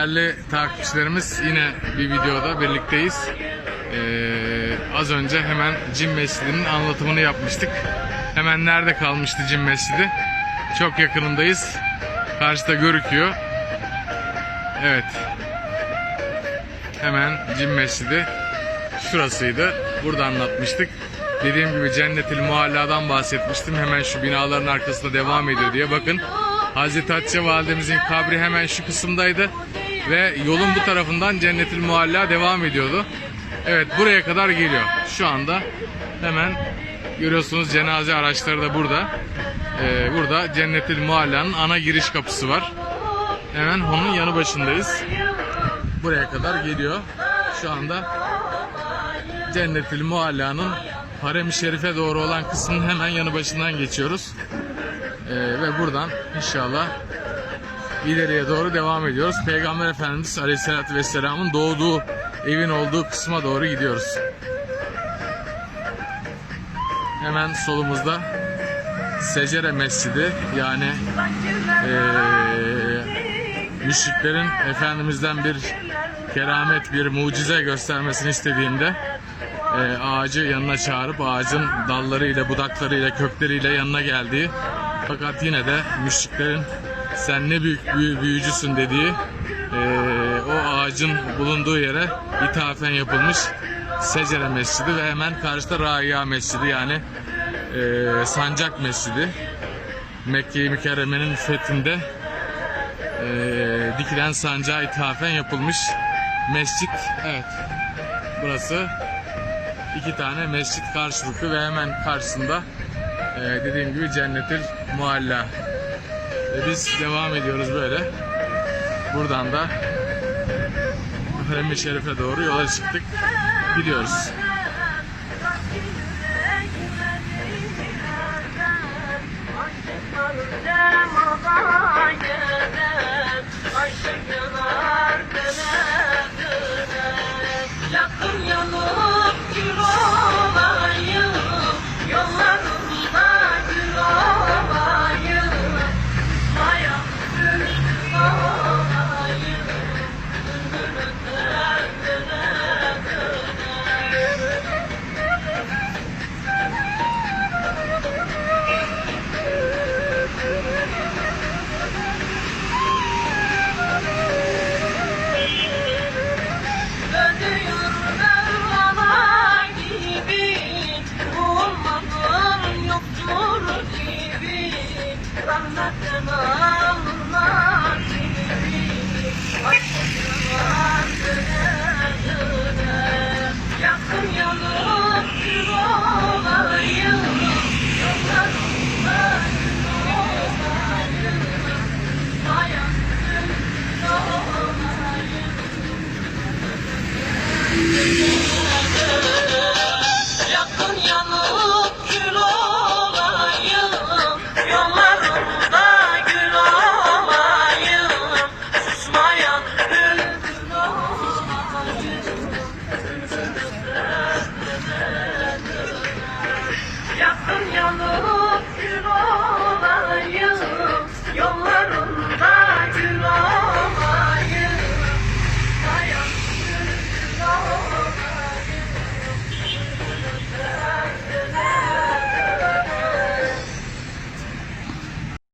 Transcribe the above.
Değerli takipçilerimiz yine bir videoda birlikteyiz. Ee, az önce hemen Cin Mescidi'nin anlatımını yapmıştık. Hemen nerede kalmıştı Cin Mescidi? Çok yakınındayız. Karşıda görüküyor. Evet. Hemen Cin Mescidi şurasıydı. Burada anlatmıştık. Dediğim gibi Cennetil Mualla'dan bahsetmiştim. Hemen şu binaların arkasında devam ediyor diye. Bakın Hazreti Hatice Validemizin kabri hemen şu kısımdaydı. Ve yolun bu tarafından Cennetil Mualla devam ediyordu. Evet buraya kadar geliyor. Şu anda hemen görüyorsunuz cenaze araçları da burada. Ee, burada Cennetil Mualla'nın ana giriş kapısı var. Hemen onun yanı başındayız. Buraya kadar geliyor. Şu anda Cennetül Mualla'nın Harem-i Şerif'e doğru olan kısmının hemen yanı başından geçiyoruz. Ee, ve buradan inşallah ileriye doğru devam ediyoruz. Peygamber Efendimiz Aleyhisselatü Vesselam'ın doğduğu evin olduğu kısma doğru gidiyoruz. Hemen solumuzda Secere Mescidi yani eee müşriklerin Efendimiz'den bir keramet, bir mucize göstermesini istediğinde eee, ağacı yanına çağırıp ağacın dallarıyla, budaklarıyla, kökleriyle yanına geldiği fakat yine de müşriklerin sen ne büyük büyü- büyücüsün dediği eee, o ağacın bulunduğu yere ithafen yapılmış Secere Mescidi ve hemen karşıda Raiya Mescidi yani eee, Sancak Mescidi. Mekke-i Mükerreme'nin fethinde eee, dikilen sancağa ithafen yapılmış mescit. Evet. Burası iki tane mescit karşılıklı ve hemen karşısında eee, dediğim gibi Cennetil Mualla. Ve biz devam ediyoruz böyle. Buradan da Harem-i Şerif'e doğru yola çıktık. Gidiyoruz. 오늘